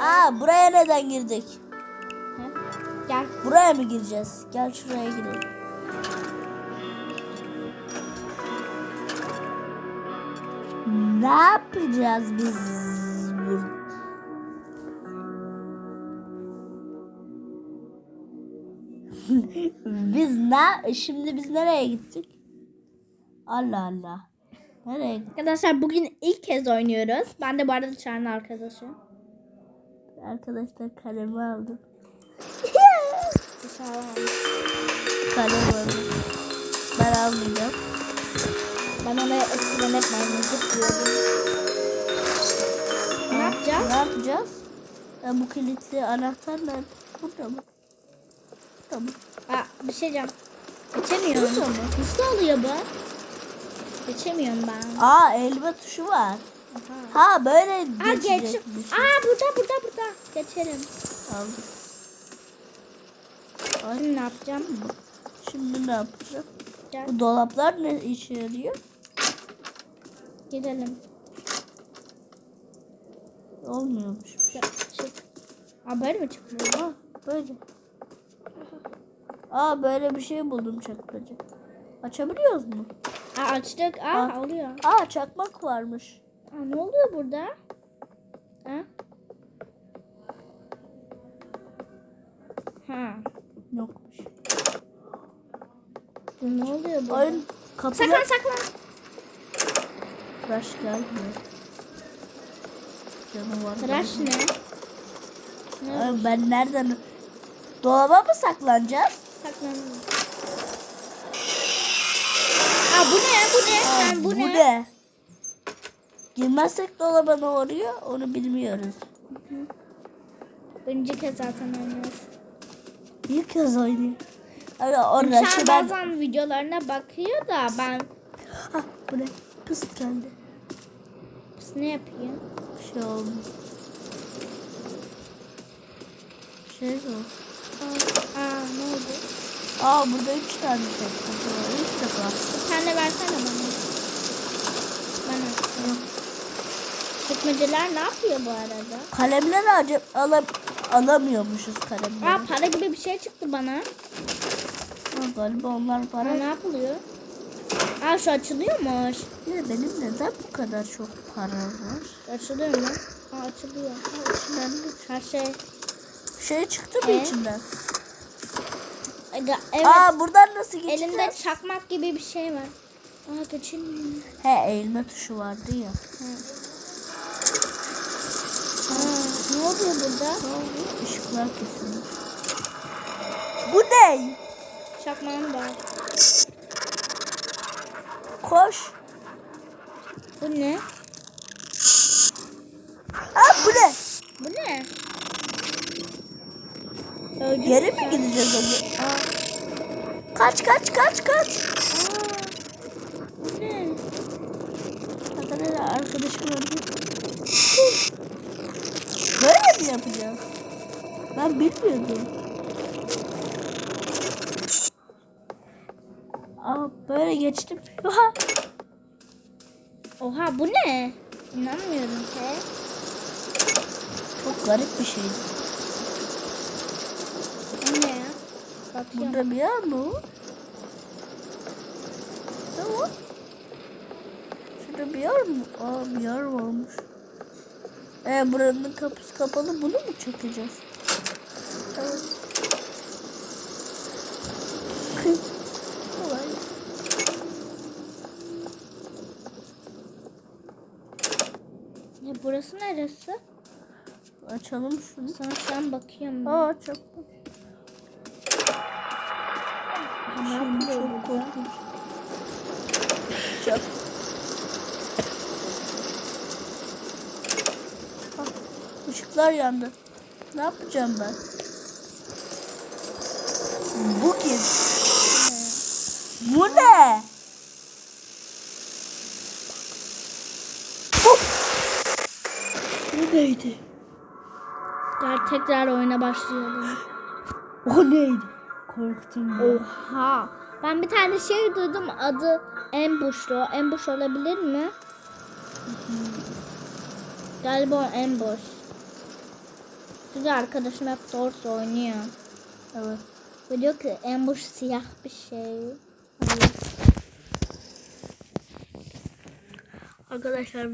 Aa buraya neden girdik? He? Gel. Buraya mı gireceğiz? Gel şuraya girelim. Ne yapacağız biz? biz ne? Şimdi biz nereye gittik? Allah Allah. Nereye gittik? Arkadaşlar bugün ilk kez oynuyoruz. Ben de bu arada Çağrı'nın arkadaşı. Arkadaşlar kalemi aldım. Kalem aldım. Ben almayacağım. Ben ona eskiden hep maymuncuk diyordum. Ne yapacağız? Ne yapacağız? Ya bu kilitli anahtar nerede? Burada mı? Burada mı? Aa, bir şey diyeceğim. Geçemiyorum. Nasıl oluyor bu? Geçemiyorum ben. Aa elma tuşu var. Aha. Ha böyle Aa geçecek geç. Aa burada burada burada. Geçelim. Aldım. Şimdi ne yapacağım? Şimdi ne yapacağım? Gel Bu dolaplar ne işe yarıyor? gidelim. Olmuyormuş. Gel, çık. Aa böyle mi çıkıyor? Aa böyle. Aa böyle bir şey buldum çakmacı. Açabiliyoruz mu? Aa açtık. Aa, Aa. oluyor. Aa çakmak varmış. Aa ne oluyor burada? Ha? Ha. Yokmuş. Ne oluyor burada? Oyun kapılar... Saklan saklan. Rush gelmiyor. Canavar gelmiyor. ne? Ne? Ay, ben nereden... Dolaba mı saklanacağız? Saklan. Aa bu ne? Bu ne? Aa, Sen bu, bu ne? ne? Girmezsek dolaba ne oluyor onu bilmiyoruz. Birinci kez zaten oynuyoruz. Bir kez oynuyor. Abi o Şu an Rush'ı ben... bazen videolarına bakıyor da ben Ah, bu ne? Pıst geldi. Biz ne yapayım? Bir şey oldu. Bir şey oldu. Aa, aa ne oldu? Aa burada üç tane şey. Üç defa. Bir tane versene bana. Bana. Çekmeceler ne yapıyor bu arada? Kalemler acaba alam alamıyormuşuz kalemleri. Aa para gibi bir şey çıktı bana. Ha, galiba onlar Aa, para. ne yapılıyor? Aa şu açılıyormuş. Ya benim neden bu kadar çok para var? Açılıyor mu? Aa açılıyor. Ha, içinden bir Her şey. şey çıktı mı E? içinden? Aga, Evet. Aa buradan nasıl geçeceğiz? Elimde çakmak gibi bir şey var. Aa geçilmiyor. He eğilme tuşu vardı ya. Aa, ne oluyor burada? Işıklar kesilmiş. Bu ne? Çakmağım var. Koş. Bu ne? Aa bu ne? Bu ne? Öldü Geri mü mi gideceğiz onu? Aa. Kaç kaç kaç kaç. Aa, bu ne? Arkadaşlar arkadaşım öldü. Böyle mi yapacağız? Ben bilmiyordum. Aa böyle geçtim. Oha. Oha bu ne? İnanmıyorum. He? Çok garip bir şey. Bu ne ya? Bakıyorum. Burada bir yer mi o? Ne o? Şurada bir yer mi? Aa bir yer varmış. Ee buranın kapısı kapalı. Bunu mu çekeceğiz? Evet. Ne burası neresi? Açalım şunu. Sana şu an bakıyorum. ben. Aa çok Şimdi çok korkunç. Çok. Ah, ışıklar yandı. Ne yapacağım ben? Bu kim? Bu ne? Bu. Neydi? Gel tekrar oyuna başlayalım. O neydi? Korktum ben. Oha. Ben bir tane şey duydum adı Ambush'tu. Ambush olabilir mi? Galiba Ambush. Çünkü arkadaşım hep Doors oynuyor. Evet. Ve diyor ki ambush siyah bir şey. Arkadaşlar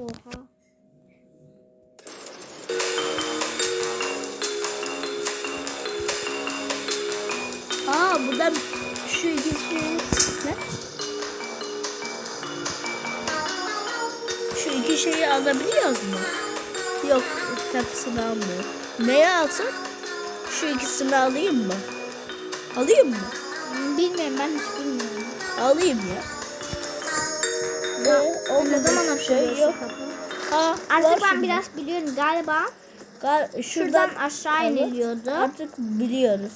Oha. Aa buradan şu ikisi ne? Şu iki şeyi alabiliyoruz mu? Yok hepsini almıyor. Neye alsam? Şu ikisini alayım mı? Alayım mı? Bilmiyorum ben hiç bilmiyorum. Alayım ya. Ne? O ne zaman yok. kapı? Aa, Artık ben şimdi. biraz biliyorum galiba. Gal- Şuradan şuradan aşağı Evet, iniliyordu. Artık biliyoruz.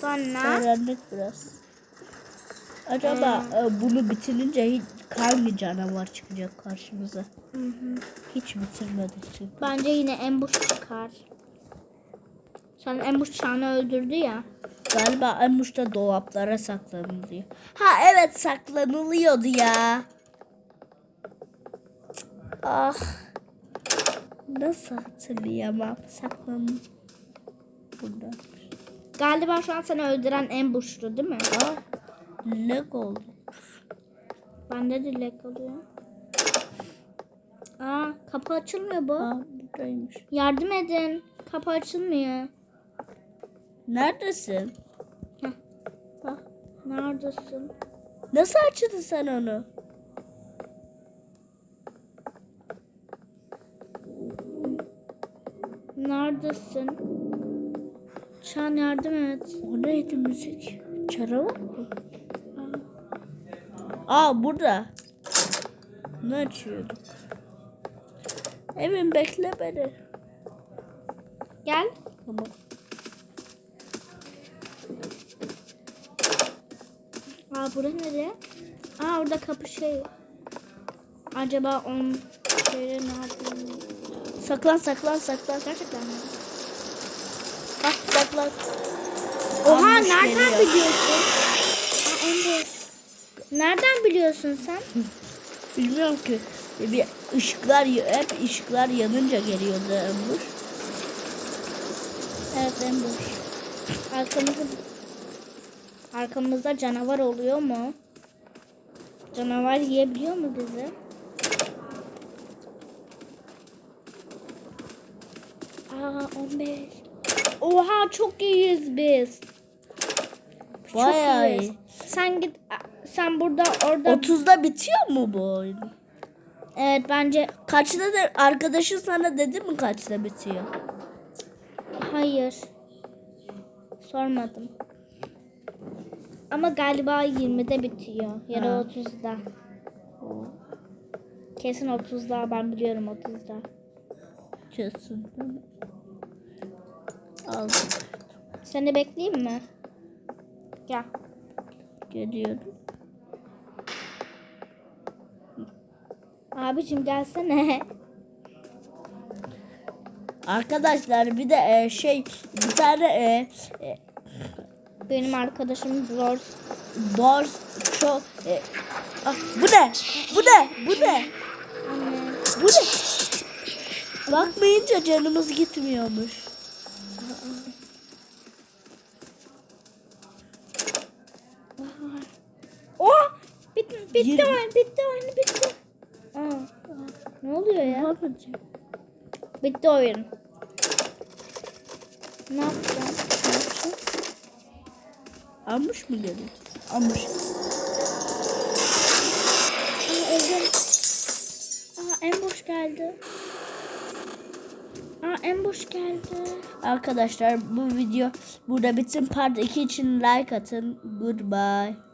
Sonra Öğrendik biraz. Acaba e, bunu bitirince hiç hangi canavar çıkacak karşımıza? Hiç bitirmedik çünkü. bence yine ambush çıkar. Sen ambush çağını öldürdü ya. Galiba Amuş'ta dolaplara saklanılıyor. Ha evet saklanılıyordu ya. Ah. Nasıl hatırlayamam saklanın. Burada. Galiba şu an seni öldüren ambush'tu değil mi? Ah. Lag oldu. Bende de lag oluyor. Aa kapı açılmıyor bu. Ah buradaymış. Yardım edin. Kapı açılmıyor. Neredesin? Heh. Ah. Neredesin? Nasıl açtın sen onu? Neredesin? Çağan yardım et. O neydi müzik? Çaravar mı? Aa burada. Ne açıyorduk? Emin bekle beni. Gel. Tamam. Aa bura nere? Aa orada kapı şey. Acaba on şeyleri nerede? Saklan saklan saklan. Gerçekten mi? Bak saklan. Oha nereden biliyorsun? Nereden biliyorsun sen? Bilmiyorum ki. Bir ışıklar hep ışıklar yanınca geliyordu Amber. Evet ambush. Arkamızda arkamızda canavar oluyor mu? Canavar yiyebiliyor mu bizi? Aa 15. Oha çok iyiyiz biz. Çok Bayağı iyiyiz. iyi. Sen git sen burada orada 30'da bitiyor mu bu oyun? Evet bence Kaçta da arkadaşın sana dedi mi kaçta bitiyor? hayır. Sormadım. Ama galiba 20'de bitiyor. Ya da Ha. 30'da. Kesin 30'da ben biliyorum 30'da. Kesin. Al Seni bekleyeyim mi? Gel. geliyorum. Abicim gelsene. Arkadaşlar bir de e, şey bir tane e, e, Benim arkadaşım zor. Dors çok e, ah, bu ne? Bu ne? Bu ne? Anne. Bu ne? Bakmayınca canımız gitmiyormuş. Oh! Bit, bitti oyun, bitti oyun, bitti. Ne oluyor Ne ya? yapacağım? Bitti oyun. Ne yapacağım? Ne yapacağım? Almış mı geliyor? Almış. Aa öldüm. Aa en boş geldi. Aa en boş geldi. Arkadaşlar bu video burada bitsin. Part 2 için like atın. Goodbye.